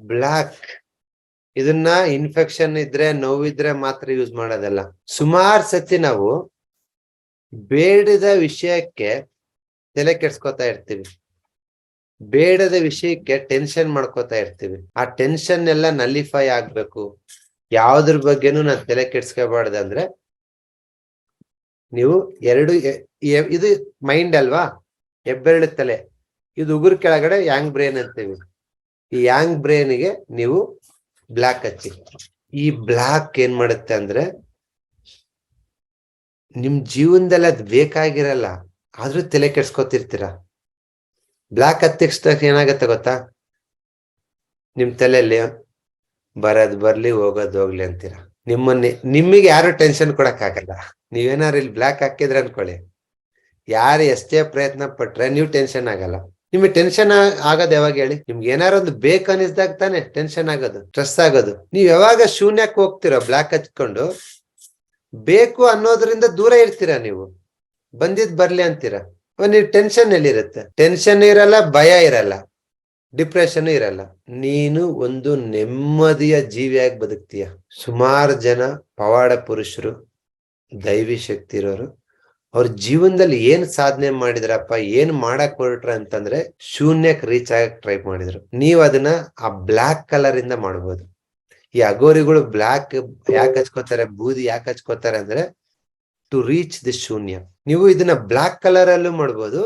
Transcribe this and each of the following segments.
Block. ಇದನ್ನ infection ಇದ್ರೆ, ನೋವಿದ್ರೆ ಮಾತ್ರ ಯೂಸ್ ಮಾಡೋದಲ್ಲ. ಸುಮಾರು ಸತಿ ನಾವು ಬೇಡದ ವಿಷಯಕ್ಕೆ ತಲೆ ಕೆಡ್ಸ್ಕೊತಾ ಇರ್ತೀವಿ. ಬೇಡದ ವಿಷಯಕ್ಕೆ ಟೆನ್ಷನ್ ಮಾಡ್ಕೋತಾ ಇರ್ತೀವಿ. ಆ ಟೆನ್ಷನ್ ಎಲ್ಲ ನಲಿಫೈ ಆಗ್ಬೇಕು. ಯಾವ್ದ್ರ ಬಗ್ಗೆನೂ ನಾನ್ ತಲೆ ಕೆಡ್ಸ್ಕೋಬಾರ್ದು ಅಂದ್ರೆ ನೀವು ಎರಡು ಇದು ಮೈಂಡ್ ಅಲ್ವಾ? ಹೆಬ್ಬೆರಳು ತಲೆ. ಇದು ಉಗುರು ಕೆಳಗಡೆ ಯಾಂಗ್ ಬ್ರೇನ್ ಅಂತೀವಿ. ಈ ಯಾಂಗ್ ಬ್ರೇನ್ಗೆ ನೀವು ಬ್ಲಾಕ್ ಹಚ್ಚಿ. ಈ ಬ್ಲಾಕ್ ಏನ್ ಮಾಡುತ್ತೆ ಅಂದ್ರೆ ನಿಮ್ ಜೀವನದಲ್ಲಿ ಅದ್ ಬೇಕಾಗಿರಲ್ಲ, ಆದ್ರೂ ತಲೆ ಕೆಡ್ಸ್ಕೊತಿರ್ತೀರ? ಬ್ಲಾಕ್ ತಕ್ಷಣ ಏನಾಗತ್ತೆ ಗೊತ್ತಾ? ನಿಮ್ ತಲೆಯಲ್ಲಿ ಬರದ್ ಬರ್ಲಿ, ಹೋಗೋದ್ ಹೋಗ್ಲಿ ಅಂತೀರ? ನಿಮ್ಮನ್ನ ನಿಮಗೆ ಯಾರು ಟೆನ್ಷನ್ ಕೊಡಕ್ ಆಗಲ್ಲ ನೀವೇನಾರು ಇಲ್ಲಿ ಬ್ಲಾಕ್ ಹಾಕಿದ್ರೆ ಅನ್ಕೊಳ್ಳಿ. ಯಾರು ಎಷ್ಟೇ ಪ್ರಯತ್ನ ಪಟ್ರೆ ನೀವು ಟೆನ್ಷನ್ ಆಗಲ್ಲ. ನಿಮಗೆ ಟೆನ್ಷನ್ ಆಗೋದು ಯಾವಾಗ ಹೇಳಿ? ನಿಮ್ಗೆ ಏನಾರ ಒಂದು ಬೇಕು ಅನಿಸ್ದಾಗ ತಾನೆ ಟೆನ್ಷನ್ ಆಗೋದು ಸ್ಟ್ರೆಸ್ ಆಗೋದು. ನೀವ್ ಯಾವಾಗ ಶೂನ್ಯಕ್ಕೆ ಹೋಗ್ತೀರಾ ಬ್ಲಾಕ್ ಹಚ್ಕೊಂಡು, ಬೇಕು ಅನ್ನೋದ್ರಿಂದ ದೂರ ಇರ್ತೀರಾ ನೀವು? ಬಂದಿದ್ ಬರ್ಲಿ ಅಂತೀರಾ? ನೀವು ಟೆನ್ಷನ್ ಎಲ್ಲಿರುತ್ತೆ ಟೆನ್ಷನ್ ಇರಲ್ಲ, ಭಯ ಇರಲ್ಲ ಡಿಪ್ರೆಷನ್ ಇರಲ್ಲ. ನೀನು ಒಂದು ನೆಮ್ಮದಿಯ ಜೀವಿಯಾಗಿ ಬದುಕ್ತೀಯ. ಸುಮಾರು ಜನ ಪವಾಡ ಪುರುಷರು, ದೈವಿ ಶಕ್ತಿ ಇರೋರು ಅವ್ರ ಜೀವನದಲ್ಲಿ ಏನ್ ಸಾಧನೆ ಮಾಡಿದ್ರಪ್ಪ, ಏನ್ ಮಾಡಕ್ ಹೊರಟ್ರ ಅಂತಂದ್ರೆ ಶೂನ್ಯಕ್ ರೀಚ್ ಆಗಕ್ ಟ್ರೈ ಮಾಡಿದ್ರು. ನೀವ್ ಅದನ್ನ ಆ ಬ್ಲಾಕ್ ಕಲರಿಂದ ಮಾಡ್ಬೋದು. ಈ ಅಗೋರಿಗಳು ಬ್ಲಾಕ್ ಯಾಕೆ ಹಚ್ಕೋತಾರೆ, ಬೂದಿ ಯಾಕೆ ಹಚ್ಕೋತಾರೆ ಅಂದ್ರೆ ಟು ರೀಚ್ ದಿ ಶೂನ್ಯ. ನೀವು ಇದನ್ನ ಬ್ಲಾಕ್ ಕಲರ್ ಅಲ್ಲೂ ಮಾಡ್ಬೋದು,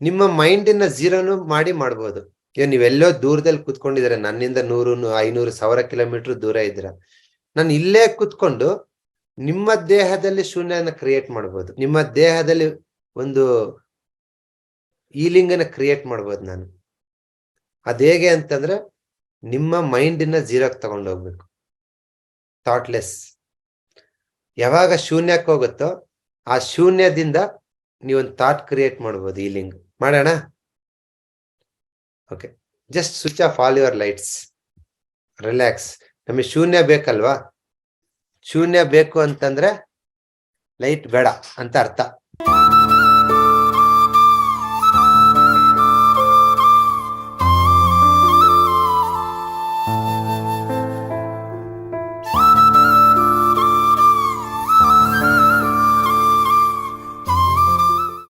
ನಿಮ್ಮ ಮೈಂಡಿನ ಜೀರೋನು ಮಾಡಿ ಮಾಡ್ಬೋದು. ಈಗ ನೀವೆಲ್ಲೋ ದೂರದಲ್ಲಿ ಕುತ್ಕೊಂಡಿದ್ರೆ ನನ್ನಿಂದ ನೂರು ಐನೂರು ಸಾವಿರ ಕಿಲೋಮೀಟರ್ ದೂರ ಇದ್ರ ನಾನು ಇಲ್ಲೇ ಕುತ್ಕೊಂಡು ನಿಮ್ಮ ದೇಹದಲ್ಲಿ ಶೂನ್ಯನ ಕ್ರಿಯೇಟ್ ಮಾಡ್ಬೋದು. ನಿಮ್ಮ ದೇಹದಲ್ಲಿ ಒಂದು ಈಲಿಂಗನ್ನ ಕ್ರಿಯೇಟ್ ಮಾಡ್ಬೋದು ನಾನು. ಅದ ಹೇಗೆ ಅಂತಂದ್ರೆ ನಿಮ್ಮ ಮೈಂಡಿನ ಜೀರೋಕ್ ತಗೊಂಡು ಹೋಗ್ಬೇಕು. ಥಾಟ್ಲೆಸ್ ಯಾವಾಗ ಶೂನ್ಯಕ್ಕೆ ಹೋಗುತ್ತೋ ಆ ಶೂನ್ಯದಿಂದ ನೀವೊಂದು ಥಾಟ್ ಕ್ರಿಯೇಟ್ ಮಾಡ್ಬೋದು ಈಲಿಂಗ್ ಮಾಡೋಣ? Okay just switch off all your lights relax ನಮಗೆ ಶೂನ್ಯ ಬೇಕಲ್ವಾ? ಶೂನ್ಯ ಬೇಕು ಅಂತಂದ್ರೆ ಲೈಟ್ ಬೇಡ ಅಂತ ಅರ್ಥ.